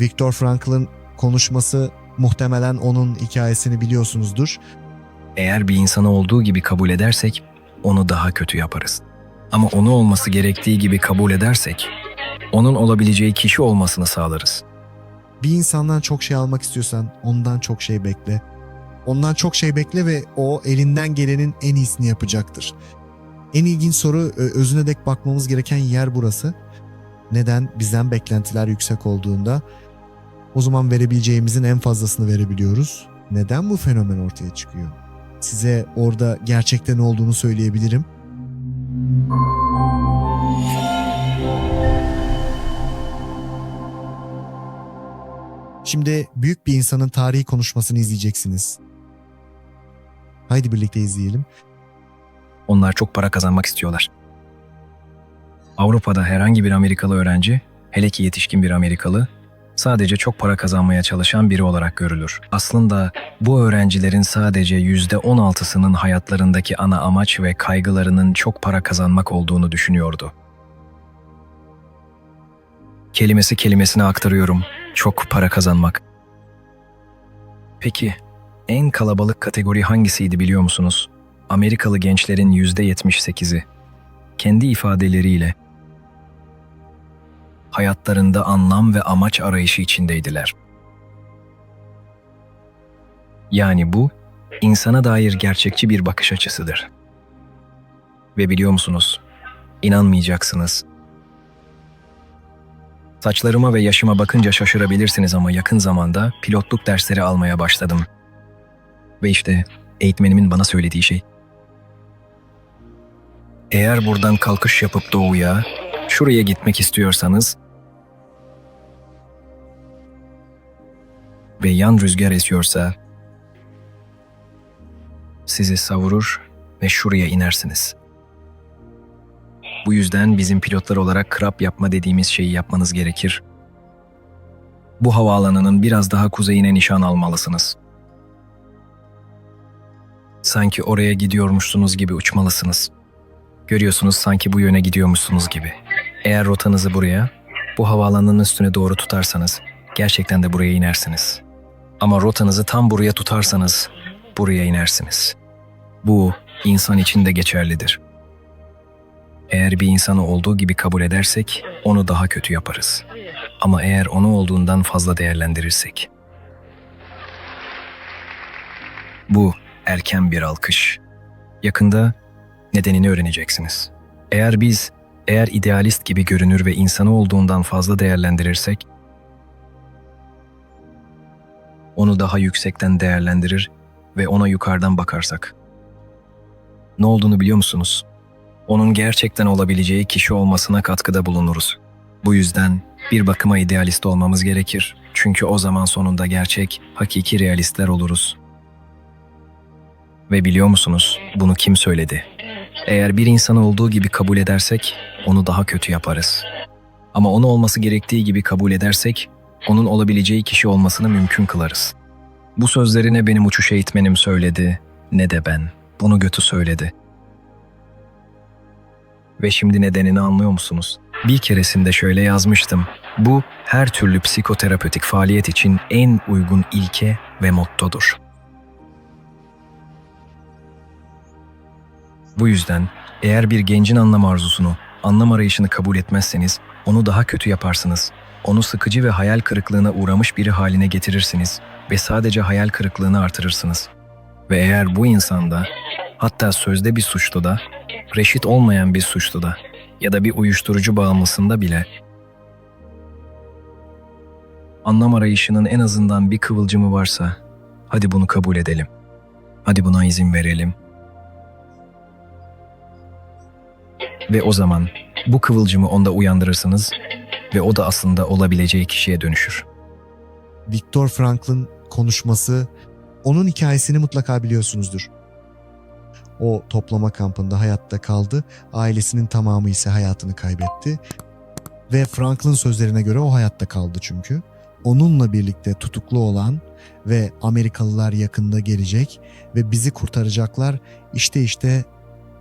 Viktor Frankl'ın konuşması muhtemelen onun hikayesini biliyorsunuzdur. Eğer bir insanı olduğu gibi kabul edersek onu daha kötü yaparız. Ama onu olması gerektiği gibi kabul edersek onun olabileceği kişi olmasını sağlarız. Bir insandan çok şey almak istiyorsan ondan çok şey bekle. Ondan çok şey bekle ve o elinden gelenin en iyisini yapacaktır. En ilginç soru ö- özüne dek bakmamız gereken yer burası. Neden? Bizden beklentiler yüksek olduğunda o zaman verebileceğimizin en fazlasını verebiliyoruz. Neden bu fenomen ortaya çıkıyor? Size orada gerçekten olduğunu söyleyebilirim. Şimdi büyük bir insanın tarihi konuşmasını izleyeceksiniz. Haydi birlikte izleyelim. Onlar çok para kazanmak istiyorlar. Avrupa'da herhangi bir Amerikalı öğrenci, hele ki yetişkin bir Amerikalı, sadece çok para kazanmaya çalışan biri olarak görülür. Aslında bu öğrencilerin sadece %16'sının hayatlarındaki ana amaç ve kaygılarının çok para kazanmak olduğunu düşünüyordu. Kelimesi kelimesine aktarıyorum. Çok para kazanmak. Peki, en kalabalık kategori hangisiydi biliyor musunuz? Amerikalı gençlerin %78'i kendi ifadeleriyle hayatlarında anlam ve amaç arayışı içindeydiler. Yani bu insana dair gerçekçi bir bakış açısıdır. Ve biliyor musunuz? İnanmayacaksınız. Saçlarıma ve yaşıma bakınca şaşırabilirsiniz ama yakın zamanda pilotluk dersleri almaya başladım. Ve işte eğitmenimin bana söylediği şey. Eğer buradan kalkış yapıp doğuya, şuraya gitmek istiyorsanız ve yan rüzgar esiyorsa sizi savurur ve şuraya inersiniz. Bu yüzden bizim pilotlar olarak krap yapma dediğimiz şeyi yapmanız gerekir. Bu havaalanının biraz daha kuzeyine nişan almalısınız. Sanki oraya gidiyormuşsunuz gibi uçmalısınız. Görüyorsunuz sanki bu yöne gidiyormuşsunuz gibi. Eğer rotanızı buraya, bu havaalanının üstüne doğru tutarsanız gerçekten de buraya inersiniz. Ama rotanızı tam buraya tutarsanız buraya inersiniz. Bu insan için de geçerlidir. Eğer bir insanı olduğu gibi kabul edersek onu daha kötü yaparız. Ama eğer onu olduğundan fazla değerlendirirsek. Bu erken bir alkış. Yakında nedenini öğreneceksiniz. Eğer biz, eğer idealist gibi görünür ve insanı olduğundan fazla değerlendirirsek, onu daha yüksekten değerlendirir ve ona yukarıdan bakarsak. Ne olduğunu biliyor musunuz? Onun gerçekten olabileceği kişi olmasına katkıda bulunuruz. Bu yüzden bir bakıma idealist olmamız gerekir. Çünkü o zaman sonunda gerçek, hakiki realistler oluruz. Ve biliyor musunuz bunu kim söyledi? Eğer bir insanı olduğu gibi kabul edersek onu daha kötü yaparız. Ama onu olması gerektiği gibi kabul edersek onun olabileceği kişi olmasını mümkün kılarız. Bu sözleri ne benim uçuş eğitmenim söyledi ne de ben. Bunu götü söyledi. Ve şimdi nedenini anlıyor musunuz? Bir keresinde şöyle yazmıştım. Bu her türlü psikoterapötik faaliyet için en uygun ilke ve mottodur. Bu yüzden eğer bir gencin anlam arzusunu, anlam arayışını kabul etmezseniz onu daha kötü yaparsınız. Onu sıkıcı ve hayal kırıklığına uğramış biri haline getirirsiniz ve sadece hayal kırıklığını artırırsınız. Ve eğer bu insanda, hatta sözde bir suçlu da, reşit olmayan bir suçlu da ya da bir uyuşturucu bağımlısında bile anlam arayışının en azından bir kıvılcımı varsa hadi bunu kabul edelim. Hadi buna izin verelim. Ve o zaman bu kıvılcımı onda uyandırırsınız ve o da aslında olabileceği kişiye dönüşür. Viktor Frankl'ın konuşması, onun hikayesini mutlaka biliyorsunuzdur. O toplama kampında hayatta kaldı, ailesinin tamamı ise hayatını kaybetti. Ve Frankl'ın sözlerine göre o hayatta kaldı çünkü. Onunla birlikte tutuklu olan ve Amerikalılar yakında gelecek ve bizi kurtaracaklar. İşte işte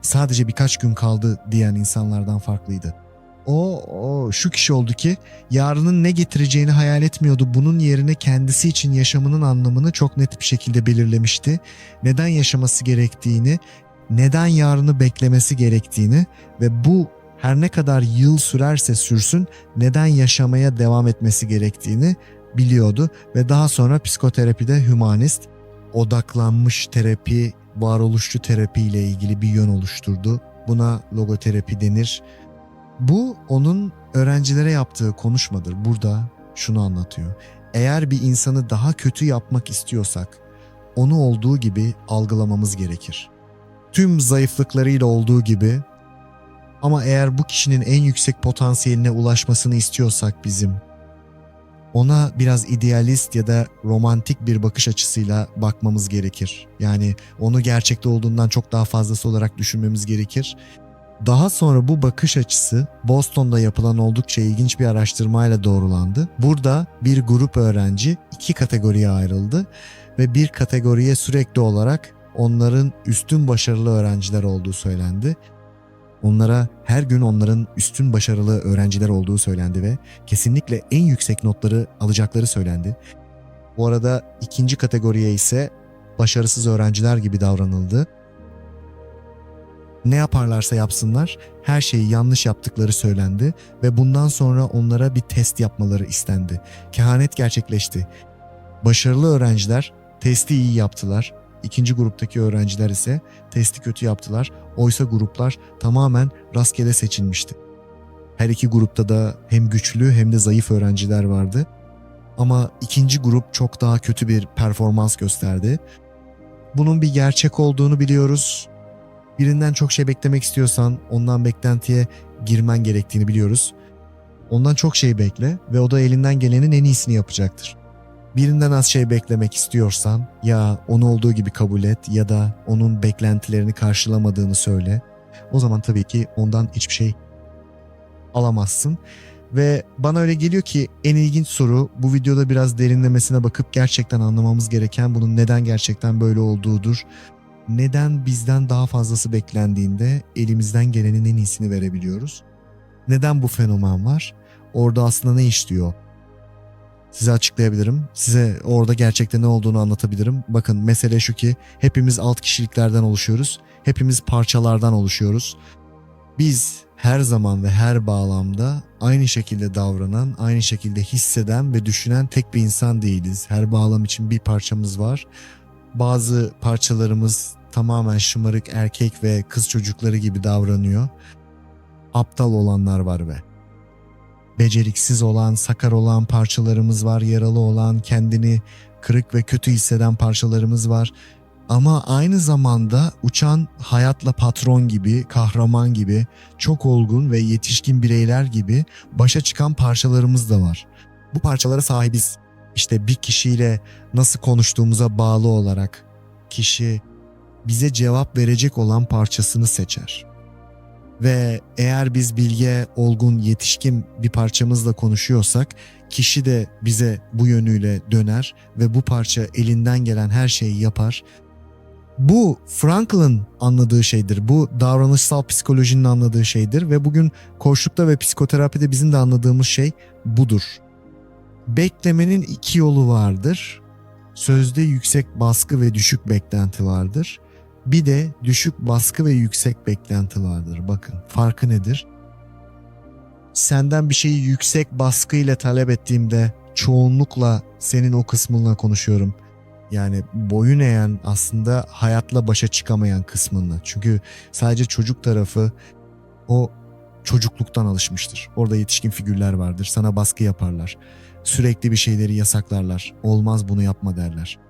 sadece birkaç gün kaldı diyen insanlardan farklıydı. O, o şu kişi oldu ki yarının ne getireceğini hayal etmiyordu. Bunun yerine kendisi için yaşamının anlamını çok net bir şekilde belirlemişti. Neden yaşaması gerektiğini, neden yarını beklemesi gerektiğini ve bu her ne kadar yıl sürerse sürsün neden yaşamaya devam etmesi gerektiğini biliyordu ve daha sonra psikoterapide hümanist odaklanmış terapi, varoluşçu terapi ile ilgili bir yön oluşturdu. Buna logoterapi denir. Bu onun öğrencilere yaptığı konuşmadır. Burada şunu anlatıyor. Eğer bir insanı daha kötü yapmak istiyorsak onu olduğu gibi algılamamız gerekir. Tüm zayıflıklarıyla olduğu gibi ama eğer bu kişinin en yüksek potansiyeline ulaşmasını istiyorsak bizim ona biraz idealist ya da romantik bir bakış açısıyla bakmamız gerekir. Yani onu gerçekte olduğundan çok daha fazlası olarak düşünmemiz gerekir. Daha sonra bu bakış açısı Boston'da yapılan oldukça ilginç bir araştırmayla doğrulandı. Burada bir grup öğrenci iki kategoriye ayrıldı ve bir kategoriye sürekli olarak onların üstün başarılı öğrenciler olduğu söylendi. Onlara her gün onların üstün başarılı öğrenciler olduğu söylendi ve kesinlikle en yüksek notları alacakları söylendi. Bu arada ikinci kategoriye ise başarısız öğrenciler gibi davranıldı. Ne yaparlarsa yapsınlar her şeyi yanlış yaptıkları söylendi ve bundan sonra onlara bir test yapmaları istendi. Kehanet gerçekleşti. Başarılı öğrenciler testi iyi yaptılar. İkinci gruptaki öğrenciler ise testi kötü yaptılar. Oysa gruplar tamamen rastgele seçilmişti. Her iki grupta da hem güçlü hem de zayıf öğrenciler vardı. Ama ikinci grup çok daha kötü bir performans gösterdi. Bunun bir gerçek olduğunu biliyoruz. Birinden çok şey beklemek istiyorsan ondan beklentiye girmen gerektiğini biliyoruz. Ondan çok şey bekle ve o da elinden gelenin en iyisini yapacaktır. Birinden az şey beklemek istiyorsan ya onu olduğu gibi kabul et ya da onun beklentilerini karşılamadığını söyle. O zaman tabii ki ondan hiçbir şey alamazsın. Ve bana öyle geliyor ki en ilginç soru bu videoda biraz derinlemesine bakıp gerçekten anlamamız gereken bunun neden gerçekten böyle olduğudur. Neden bizden daha fazlası beklendiğinde elimizden gelenin en iyisini verebiliyoruz? Neden bu fenomen var? Orada aslında ne işliyor? Size açıklayabilirim. Size orada gerçekten ne olduğunu anlatabilirim. Bakın mesele şu ki hepimiz alt kişiliklerden oluşuyoruz. Hepimiz parçalardan oluşuyoruz. Biz her zaman ve her bağlamda aynı şekilde davranan, aynı şekilde hisseden ve düşünen tek bir insan değiliz. Her bağlam için bir parçamız var. Bazı parçalarımız tamamen şımarık erkek ve kız çocukları gibi davranıyor. Aptal olanlar var ve beceriksiz olan, sakar olan parçalarımız var, yaralı olan, kendini kırık ve kötü hisseden parçalarımız var. Ama aynı zamanda uçan hayatla patron gibi, kahraman gibi, çok olgun ve yetişkin bireyler gibi başa çıkan parçalarımız da var. Bu parçalara sahibiz. İşte bir kişiyle nasıl konuştuğumuza bağlı olarak kişi bize cevap verecek olan parçasını seçer. Ve eğer biz bilge, olgun, yetişkin bir parçamızla konuşuyorsak kişi de bize bu yönüyle döner ve bu parça elinden gelen her şeyi yapar. Bu Frankl'ın anladığı şeydir. Bu davranışsal psikolojinin anladığı şeydir ve bugün koçlukta ve psikoterapide bizim de anladığımız şey budur. Beklemenin iki yolu vardır. Sözde yüksek baskı ve düşük beklenti vardır. Bir de düşük baskı ve yüksek beklenti vardır. Bakın farkı nedir? Senden bir şeyi yüksek baskı ile talep ettiğimde çoğunlukla senin o kısmınla konuşuyorum. Yani boyun eğen aslında hayatla başa çıkamayan kısmınla. Çünkü sadece çocuk tarafı o çocukluktan alışmıştır. Orada yetişkin figürler vardır. Sana baskı yaparlar. Sürekli bir şeyleri yasaklarlar. Olmaz bunu yapma derler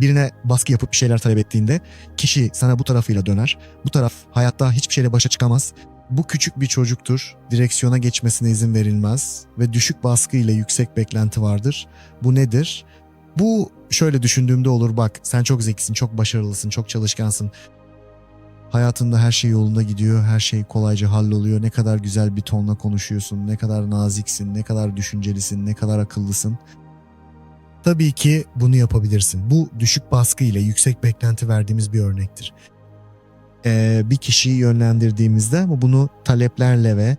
birine baskı yapıp bir şeyler talep ettiğinde kişi sana bu tarafıyla döner. Bu taraf hayatta hiçbir şeyle başa çıkamaz. Bu küçük bir çocuktur. Direksiyona geçmesine izin verilmez ve düşük baskı ile yüksek beklenti vardır. Bu nedir? Bu şöyle düşündüğümde olur bak sen çok zekisin, çok başarılısın, çok çalışkansın. Hayatında her şey yolunda gidiyor, her şey kolayca halloluyor. Ne kadar güzel bir tonla konuşuyorsun, ne kadar naziksin, ne kadar düşüncelisin, ne kadar akıllısın. Tabii ki bunu yapabilirsin. Bu düşük baskı ile yüksek beklenti verdiğimiz bir örnektir. Ee, bir kişiyi yönlendirdiğimizde ama bunu taleplerle ve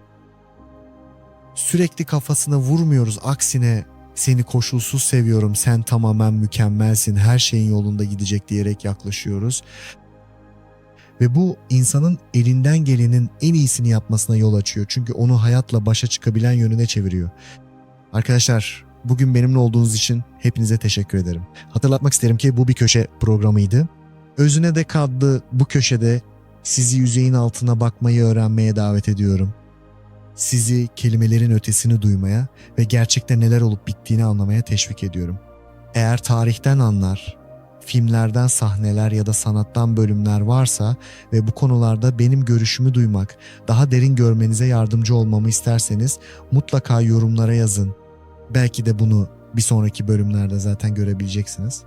sürekli kafasına vurmuyoruz. Aksine seni koşulsuz seviyorum, sen tamamen mükemmelsin, her şeyin yolunda gidecek diyerek yaklaşıyoruz. Ve bu insanın elinden gelenin en iyisini yapmasına yol açıyor. Çünkü onu hayatla başa çıkabilen yönüne çeviriyor. Arkadaşlar bugün benimle olduğunuz için hepinize teşekkür ederim. Hatırlatmak isterim ki bu bir köşe programıydı. Özüne de adlı bu köşede sizi yüzeyin altına bakmayı öğrenmeye davet ediyorum. Sizi kelimelerin ötesini duymaya ve gerçekte neler olup bittiğini anlamaya teşvik ediyorum. Eğer tarihten anlar, filmlerden sahneler ya da sanattan bölümler varsa ve bu konularda benim görüşümü duymak, daha derin görmenize yardımcı olmamı isterseniz mutlaka yorumlara yazın. Belki de bunu bir sonraki bölümlerde zaten görebileceksiniz.